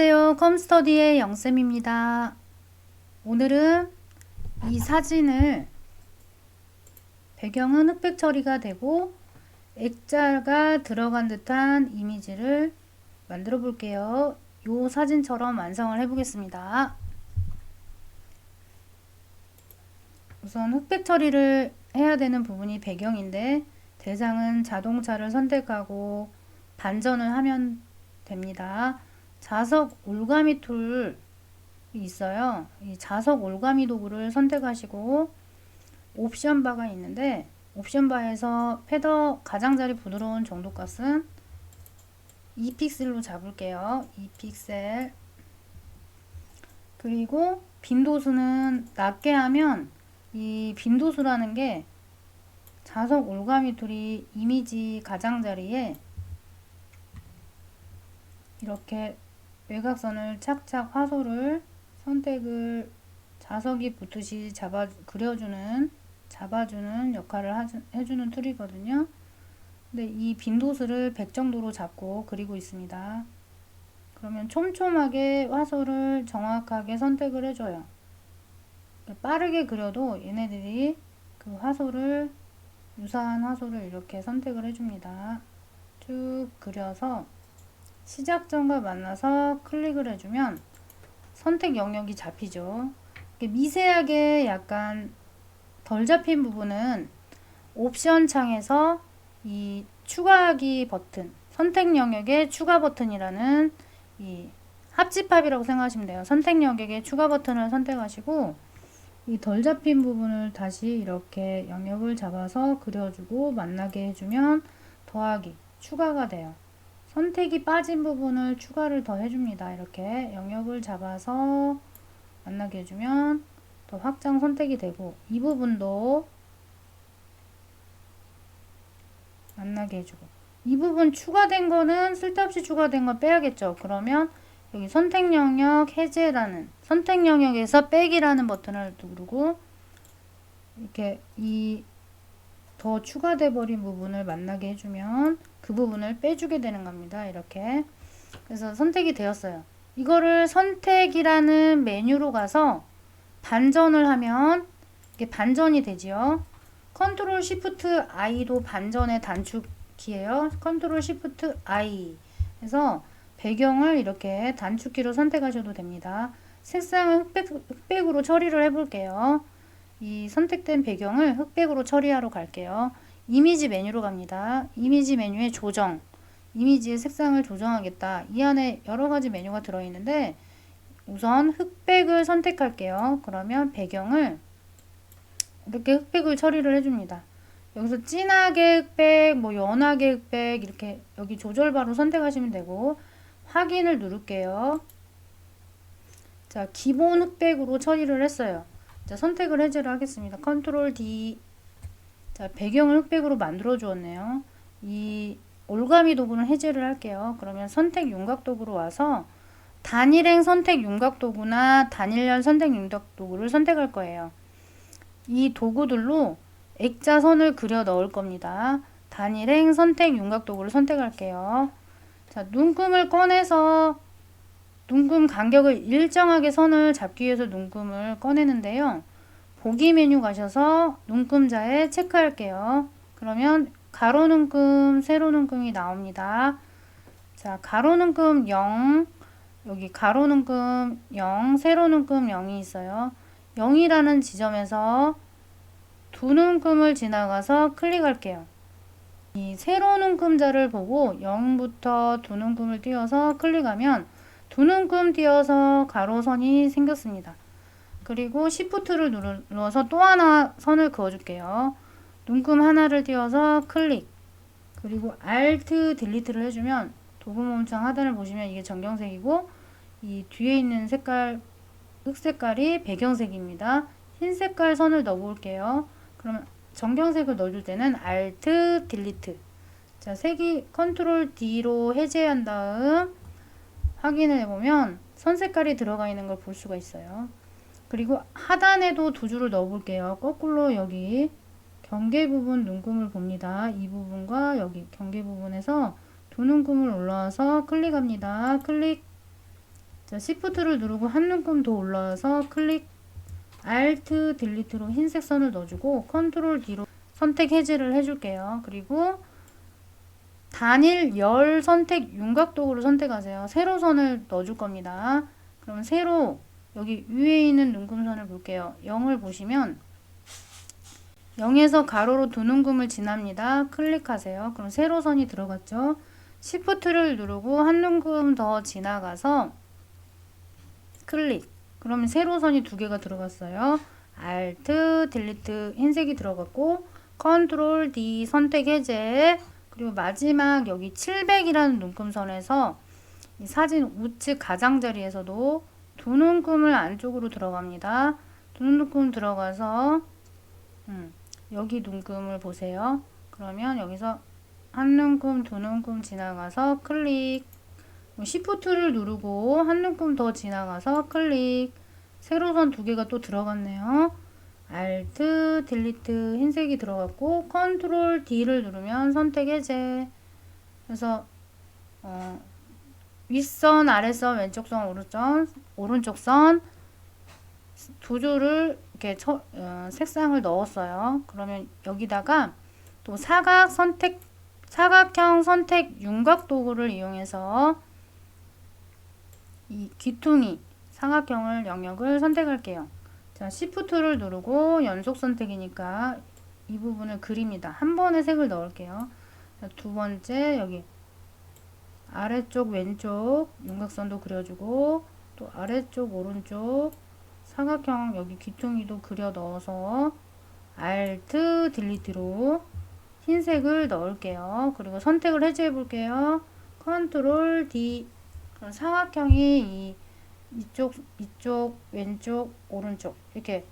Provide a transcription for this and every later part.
안녕하세요. 컴스터디의 영쌤입니다. 오늘은 이 사진을 배경은 흑백 처리가 되고 액자가 들어간 듯한 이미지를 만들어 볼게요. 이 사진처럼 완성을 해 보겠습니다. 우선 흑백 처리를 해야 되는 부분이 배경인데 대상은 자동차를 선택하고 반전을 하면 됩니다. 자석 올가미 툴이 있어요. 이 자석 올가미 도구를 선택하시고 옵션 바가 있는데 옵션 바에서 패더 가장자리 부드러운 정도 값은 2픽셀로 잡을게요. 2픽셀 그리고 빈도수는 낮게 하면 이 빈도수라는 게 자석 올가미 툴이 이미지 가장자리에 이렇게 외곽선을 착착 화소를 선택을 자석이 붙듯이 잡아 그려주는 잡아주는 역할을 하주, 해주는 툴이거든요. 근데 이 빈도수를 100 정도로 잡고 그리고 있습니다. 그러면 촘촘하게 화소를 정확하게 선택을 해줘요. 빠르게 그려도 얘네들이 그 화소를 유사한 화소를 이렇게 선택을 해줍니다. 쭉 그려서 시작점과 만나서 클릭을 해주면 선택 영역이 잡히죠. 미세하게 약간 덜 잡힌 부분은 옵션 창에서 이 추가하기 버튼, 선택 영역의 추가 버튼이라는 이 합집합이라고 생각하시면 돼요. 선택 영역의 추가 버튼을 선택하시고 이 덜 잡힌 부분을 다시 이렇게 영역을 잡아서 그려주고 만나게 해주면 더하기, 추가가 돼요. 선택이 빠진 부분을 추가를 더 해줍니다. 이렇게 영역을 잡아서 만나게 해주면 더 확장 선택이 되고 이 부분도 만나게 해주고 이 부분 추가된 거는 쓸데없이 추가된 거 빼야겠죠. 그러면 여기 선택 영역 해제라는 선택 영역에서 빼기라는 버튼을 누르고 이렇게 이 더 추가돼 버린 부분을 만나게 해주면 그 부분을 빼주게 되는 겁니다. 이렇게 그래서 선택이 되었어요. 이거를 선택이라는 메뉴로 가서 반전을 하면 이게 반전이 되지요. 컨트롤 시프트 I도 반전의 단축키예요. 컨트롤 시프트 I 그래서 배경을 이렇게 단축키로 선택하셔도 됩니다. 색상은 흑백, 흑백으로 처리를 해볼게요. 이 선택된 배경을 흑백으로 처리하러 갈게요. 이미지 메뉴로 갑니다. 이미지 메뉴에 조정, 이미지의 색상을 조정하겠다. 이 안에 여러 가지 메뉴가 들어있는데 우선 흑백을 선택할게요. 그러면 배경을 이렇게 흑백을 처리를 해줍니다. 여기서 진하게 흑백, 뭐 연하게 흑백 이렇게 여기 조절바로 선택하시면 되고 확인을 누를게요. 자, 기본 흑백으로 처리를 했어요. 자, 선택을 해제를 하겠습니다. 컨트롤 D. 자, 배경을 흑백으로 만들어 주었네요. 이 올가미 도구는 해제를 할게요. 그러면 선택 윤곽 도구로 와서 단일행 선택 윤곽 도구나 단일열 선택 윤곽 도구를 선택할 거예요. 이 도구들로 액자선을 그려 넣을 겁니다. 단일행 선택 윤곽 도구를 선택할게요. 자, 눈금을 꺼내서 눈금 간격을 일정하게 선을 잡기 위해서 눈금을 꺼내는데요. 보기 메뉴 가셔서 눈금자에 체크할게요. 그러면 가로 눈금, 세로 눈금이 나옵니다. 자, 가로 눈금 0, 여기 가로 눈금 0, 세로 눈금 0이 있어요. 0이라는 지점에서 두 눈금을 지나가서 클릭할게요. 이 세로 눈금자를 보고 0부터 두 눈금을 띄워서 클릭하면 두 눈금 띄어서 가로선이 생겼습니다. 그리고 Shift를 눌러서 또 하나 선을 그어줄게요. 눈금 하나를 띄워서 클릭 그리고 Alt 딜리트를 해주면 도구 멈춤 하단을 보시면 이게 전경색이고 이 뒤에 있는 색깔 흑색깔이 배경색입니다. 흰 색깔 선을 넣어볼게요. 그러면 전경색을 넣어줄 때는 Alt 딜리트 자 색이 컨트롤 D로 해제한 다음 확인을 해보면 선 색깔이 들어가 있는 걸 볼 수가 있어요. 그리고 하단에도 두 줄을 넣어 볼게요. 거꾸로 여기 경계 부분 눈금을 봅니다. 이 부분과 여기 경계 부분에서 두 눈금을 올라와서 클릭합니다. 클릭 자, Shift를 누르고 한 눈금 더 올라와서 클릭 Alt 딜리트로 흰색 선을 넣어주고 컨트롤 D로 선택 해제를 해줄게요. 그리고 단일 열 선택 윤곽도구를 선택하세요. 세로선을 넣어줄 겁니다. 그럼 세로 여기 위에 있는 눈금선을 볼게요. 0을 보시면 0에서 가로로 두 눈금을 지납니다. 클릭하세요. 그럼 세로선이 들어갔죠. Shift를 누르고 한 눈금 더 지나가서 클릭. 그러면 세로선이 두 개가 들어갔어요. Alt, 딜리트 흰색이 들어갔고 컨트롤 D 선택 해제 그리고 마지막 여기 700이라는 눈금선에서 이 사진 우측 가장자리에서도 두 눈금을 안쪽으로 들어갑니다. 두 눈금 들어가서 음, 여기 눈금을 보세요. 그러면 여기서 한 눈금, 두 눈금 지나가서 클릭 시프트를 누르고 한 눈금 더 지나가서 클릭 세로선 두 개가 또 들어갔네요. Alt, 딜리트 흰색이 들어갔고 컨트롤 D를 누르면 선택 해제 그래서 어, 윗선, 아랫선, 왼쪽선, 오른쪽, 오른쪽선 두 줄을 이렇게 처, 어, 색상을 넣었어요. 그러면 여기다가 또 사각 선택 사각형 선택 윤곽 도구를 이용해서 이 귀퉁이 사각형을 영역을 선택할게요. 자, Shift를 누르고 연속 선택이니까 이 부분을 그립니다. 한 번에 색을 넣을게요. 자, 두 번째 여기 아래쪽 왼쪽 윤곽선도 그려주고 또 아래쪽 오른쪽 사각형 여기 귀퉁이도 그려 넣어서 Alt 딜리트로 흰색을 넣을게요. 그리고 선택을 해제해 볼게요. 컨트롤 D 그럼 사각형이 이 이쪽 이쪽 왼쪽 오른쪽 이렇게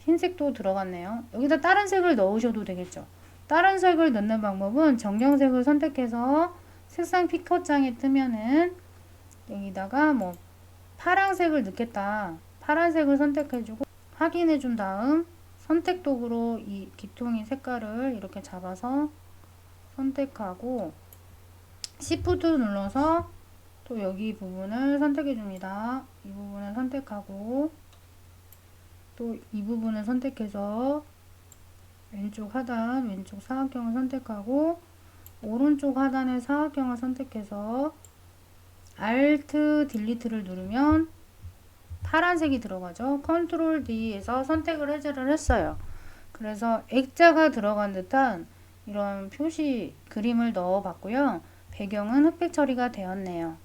흰색도 들어갔네요. 여기다 다른 색을 넣으셔도 되겠죠. 다른 색을 넣는 방법은 정경색을 선택해서 색상 피커장에 뜨면은 여기다가 뭐 파란색을 넣겠다. 파란색을 선택해주고 확인해 준 다음 선택 도구로 이 기통이 색깔을 이렇게 잡아서 선택하고 Shift 눌러서 또 여기 부분을 선택해 줍니다. 이 부분을 선택하고 또 이 부분을 선택해서 왼쪽 하단 왼쪽 사각형을 선택하고 오른쪽 하단의 사각형을 선택해서 Alt 딜리트를 누르면 파란색이 들어가죠. 컨트롤 D에서 선택을 해제를 했어요. 그래서 액자가 들어간 듯한 이런 표시 그림을 넣어 봤고요. 배경은 흑백 처리가 되었네요.